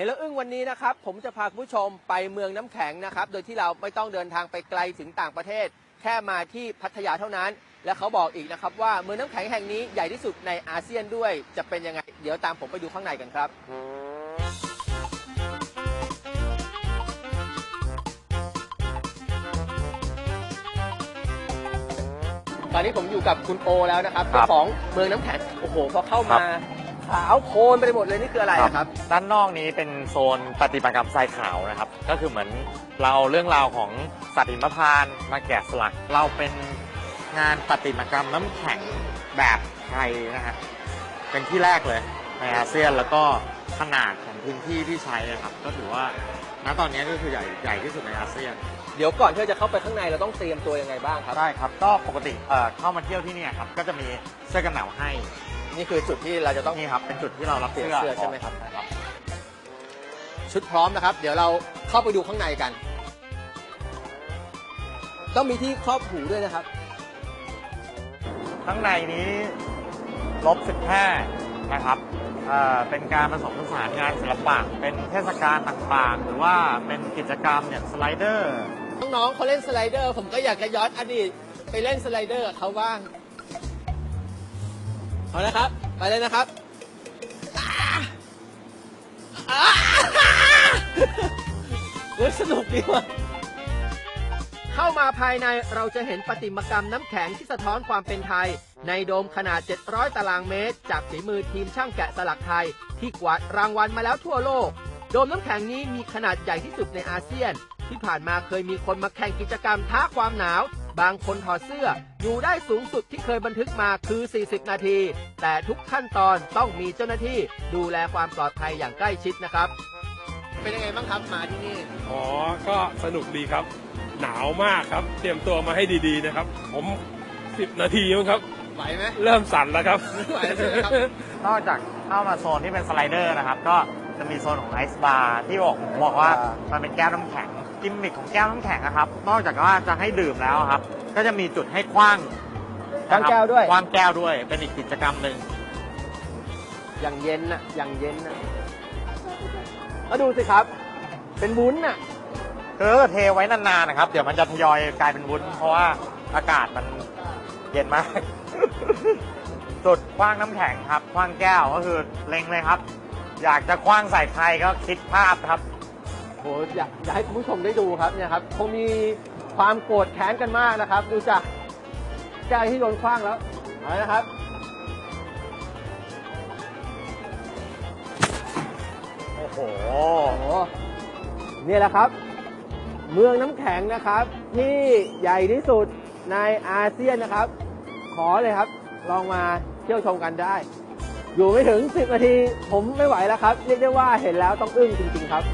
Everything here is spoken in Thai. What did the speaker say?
เห็นแล้วอึ้งวันนี้นะครับ ผมจะพาคุณผู้ชมไปเมืองน้ำแข็งนะครับ โดยที่เราไม่ต้องเดินทางไปไกลถึงต่างประเทศ แค่มาที่พัทยาเท่านั้น และเขาบอกอีกนะครับว่าเมืองน้ำแข็งแห่งนี้ใหญ่ที่สุดในอาเซียนด้วย จะเป็นยังไง เดี๋ยวตามผมไปดูข้างในกันครับตอนนี้ผมอยู่กับคุณโอแล้วนะครับครัเจ้าบของเมืองน้ำแข็งโอ้โหพอเข้าครัมาบ ขาวโพลนไปหมดเลยนี่คืออะไรอะครับ ด้านนอกนี้เป็นโซนปฏิมากรรมทรายขาวนะครับ ก็คือเหมือนเราเอาเรื่องราวของสัตว์หิมพานต์มาแกะสลัก เราเป็นงานปฏิมากรรมน้ำแข็งแบบไทยนะฮะ เป็นที่แรกเลยในอาเซียนแล้วก็ขนาดของพื้นที่ที่ใช้นะครับ ก็ถือว่าณตอนนี้ก็คือใหญ่ใหญ่ที่สุดในอาเซียน เดี๋ยวก่อนที่เราจะเข้าไปข้างในเราต้องเตรียมตัวยังไงบ้างครับ ได้ครับ ก็ปกติเอ่อเข้ามาเที่ยวที่เนี่ยครับ ก็จะมีเสื้อกันหนาวให้ นี่คือจุดที่เราจะต้องนี่ครับเป็นจุดที่เรารับเปลี่ยนเสื้อเสื้อใช่ไหมครับ ครับ ชุดพร้อมนะครับ เดี๋ยวเราเข้าไปดูข้างในกัน ต้องมีที่ครอบหูด้วยนะครับ ข้างในนี้ลบ15นะครับเอ่อเป็นการผสมผสานงานศิลปะ เป็นเทศกาลต่างๆ หรือว่าเป็นกิจกรรมอย่างสไลเดอร์ น้องๆเขาเล่นสไลเดอร์ ผมก็อยากจะย้อนอดีตไปเล่นสไลเดอร์กับเขาบ้าง เอาละครับ ไปเลยนะครับอ่าอ่าเฮ้ยสนุกดีว่ะ เข้ามาภายในเราจะเห็นประติมากรรมน้ำแข็งที่สะท้อนความเป็นไทย ในโดมขนาด 700 ตารางเมตร จากฝีมือทีมช่างแกะสลักไทย ที่กวาดรางวัลมาแล้วทั่วโลก โดมน้ำแข็งนี้มีขนาดใหญ่ที่สุดในอาเซียน ที่ผ่านมาเคยมีคนมาแข่งกิจกรรมท้าความหนาว บางคนถอดเสื้ออยู่ได้สูงสุดที่เคยบันทึกมาคือ 40 นาที แต่ทุกขั้นตอนต้องมีเจ้าหน้าที่ดูแลความปลอดภัยอย่างใกล้ชิดนะครับ เป็นยังไงบ้างครับมาที่นี่ อ๋อ ก็สนุกดีครับ หนาวมากครับ เตรียมตัวมาให้ดีๆนะครับ ผม 10 นาทีมั้งครับ ไหวไหมเริ่มสั่นแล้วครับ ไหวแล้วใช่ไหมครับ นอกจากเข้ามาโซนที่เป็นสไลเดอร์นะครับ ก็จะมีโซนของไอซ์บาร์ที่บอกผมบอกว่าอ่ามัมันเป็นแก้วน้ำแข็ง กิมมิคของแก้วน้ำแข็งนะครับ นอกจากว่าจะให้ดื่มแล้วครับ ก็จะมีจุดให้คว้างวางแก้วด้วย คว้างแก้วด้วย เป็นอีกกิจกรรมหนึ่ง อย่างเย็นน่ะ อย่างเย็นน่ะแล้วดูสิครับ เป็นวุ้นน่ะคือถ้าเทไว้นานๆนะครับ เดี๋ยวมันจะทยอยกลายเป็นวุ้น เพราะว่าอากาศมันเย็นมาก จุดคว้างน้ำแข็งครับ คว้างแก้วก็คือเล็งเลยครับ อยากจะคว้างใส่ใครก็คิดภาพครับ โหอยากอยากให้คุณผู้ชมได้ดูครับเนี่ยครับคงมีความโกรธแค้นกันมากนะครับ ดูจากแก้วที่โดนคว้างแล้วเอาละนะครับโอ้โหโอ้โหนี่แหละครับ เมืองน้ำแข็งนะครับ ที่ใหญ่ที่สุดในอาเซียนนะครับ ขอเลยครับ ลองมาเที่ยวชมกันได้ อยู่ไม่ถึง 10นาที ผมไม่ไหวแล้วครับ เรียกได้ว่าเห็นแล้วต้องอึ้งจริง ๆ ครับ